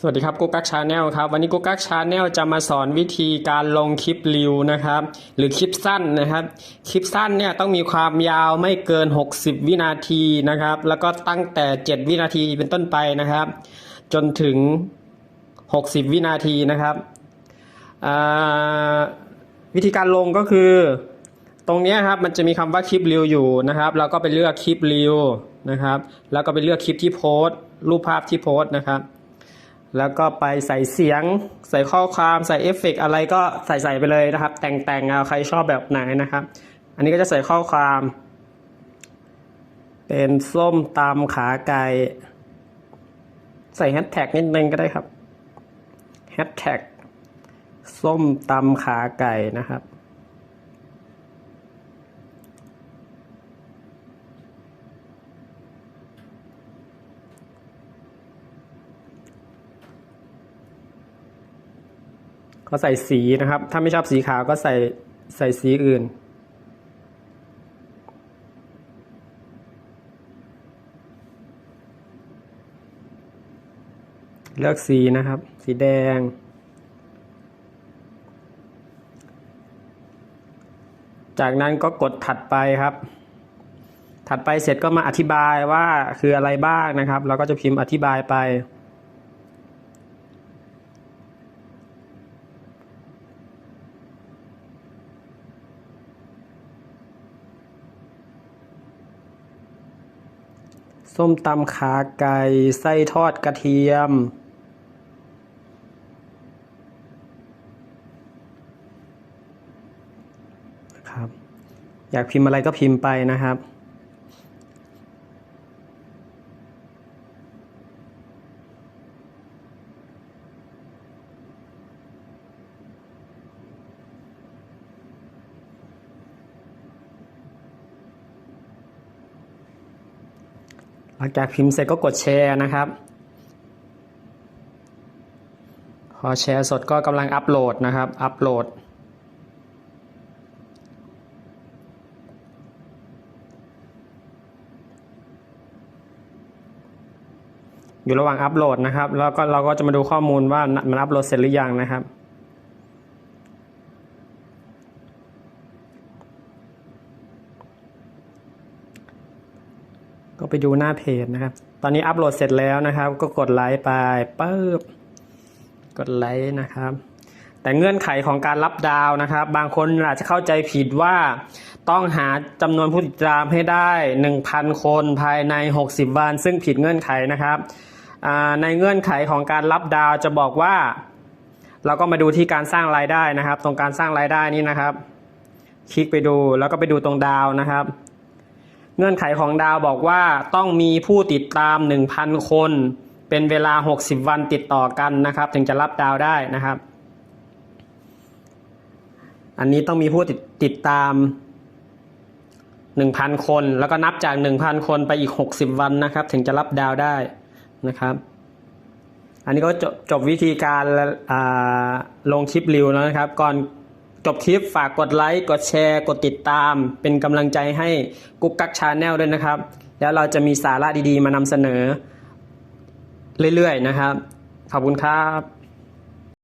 สวัสดีครับกุ๊กกักชาแนลครับวันนี้กุ๊กกักชาแนลจะมาสอนวิธีการลงคลิปรีวนะครับ หรือคลิปสั้นนะครับ คลิปสั้นเนี่ยต้องมีความยาวไม่เกิน 60 วินาทีนะครับ แล้วก็ตั้งแต่ 7 วินาทีเป็นต้นไปนะครับ จนถึง 60 วินาทีนะครับวิธีการลงก็คือ ตรงนี้ครับมันจะมีคำว่าคลิปรีวอยู่นะครับเราก็ไปเลือกคลิปรีวนะครับ แล้วก็ไปเลือกคลิปที่โพสต์รูปภาพที่โพสต์นะครับ แล้วก็ไปใส่เสียง ใส่ข้อความใส่เอฟเฟกต์อะไรก็ใส่ใส่ไปเลยนะครับ แต่งแต่งเอาใครชอบแบบไหนนะครับ อันนี้ก็จะใส่ข้อความ เป็นส้มตำขาไก่ใส่แฮชแท็กนิดนึงก็ได้ครับแฮชแท็กส้มตำขาไก่นะครับ ก็ใส่สีนะครับ ถ้าไม่ชอบสีขาวก็ใส่ใส่สีอื่น เลือกสีนะครับ สีแดง จากนั้นก็กดถัดไปครับ ถัดไปเสร็จก็มาอธิบายว่าคืออะไรบ้างนะครับ เราก็จะพิมพ์อธิบายไป ส้มตำขาไก่ไส้ทอดกระเทียม ครับ อยากพิมพ์อะไรก็พิมพ์ไปนะครับ หลังจากพิมพ์เสร็จก็กดแชร์นะครับ พอแชร์สดก็กำลังอัปโหลดนะครับ อัปโหลด อยู่ระหว่างอัปโหลดนะครับ แล้วก็เราก็จะมาดูข้อมูลว่ามันอัปโหลดเสร็จหรือยังนะครับ ก็ไปดูหน้าเพจนะครับ ตอนนี้อัปโหลดเสร็จแล้วนะครับ ก็กดไลค์ไปปึ๊บกดไลค์นะครับ แต่เงื่อนไขของการรับดาวนะครับ บางคนอาจจะเข้าใจผิดว่าต้องหาจำนวนผู้ติดตามให้ได้ 1,000 คนภายใน 60 วัน ซึ่งผิดเงื่อนไขนะครับในเงื่อนไขของการรับดาวจะบอกว่า เราก็มาดูที่การสร้างรายได้นะครับ ตรงการสร้างรายได้นี้นะครับ คลิกไปดูแล้วก็ไปดูตรงดาวนะครับ เงื่อนไขของดาวบอกว่าต้องมีผู้ติดตาม 1,000 คน เป็นเวลา 60 วันติดต่อกันนะครับ ถึงจะรับดาวได้นะครับ อันนี้ต้องมีผู้ติดติดตาม 1,000 คน แล้วก็นับจาก 1,000 คนไปอีก 60 วันนะครับ ถึงจะรับดาวได้นะครับ อันนี้ก็จบจบวิธีการลงคลิปรีวแล้วนะครับ ก่อน จบคลิปฝากกดไลค์ กดแชร์ กดติดตาม เป็นกำลังใจให้กุ๊กกักชาแนลด้วยนะครับ แล้วเราจะมีสาระดีๆ มานำเสนอ เรื่อยๆนะครับ ขอบคุณครับ